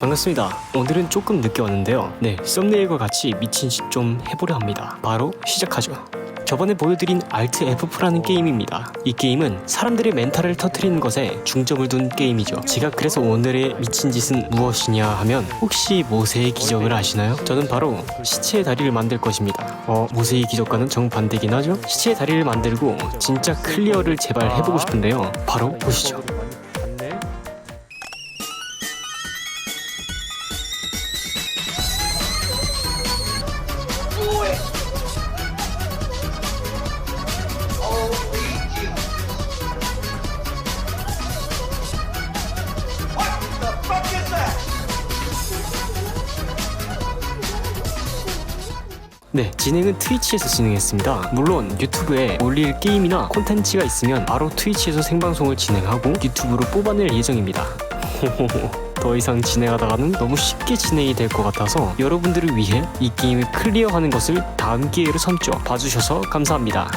반갑습니다. 오늘은 조금 늦게 왔는데요. 네, 썸네일과 같이 미친 짓 좀 해보려 합니다. 바로 시작하죠. 저번에 보여드린 알트 F4라는 게임입니다. 이 게임은 사람들의 멘탈을 터트리는 것에 중점을 둔 게임이죠. 제가 그래서 오늘의 미친 짓은 무엇이냐 하면 혹시 모세의 기적을 아시나요? 저는 바로 시체의 다리를 만들 것입니다. 어, 모세의 기적과는 정반대긴 하죠? 시체의 다리를 만들고 진짜 클리어를 제발 해보고 싶은데요. 바로 보시죠. 네, 진행은 트위치에서 진행했습니다. 물론 유튜브에 올릴 게임이나 콘텐츠가 있으면 바로 트위치에서 생방송을 진행하고 유튜브로 뽑아낼 예정입니다. 더 이상 진행하다가는 너무 쉽게 진행이 될 것 같아서 여러분들을 위해 이 게임을 클리어하는 것을 다음 기회로 삼죠. 봐주셔서 감사합니다.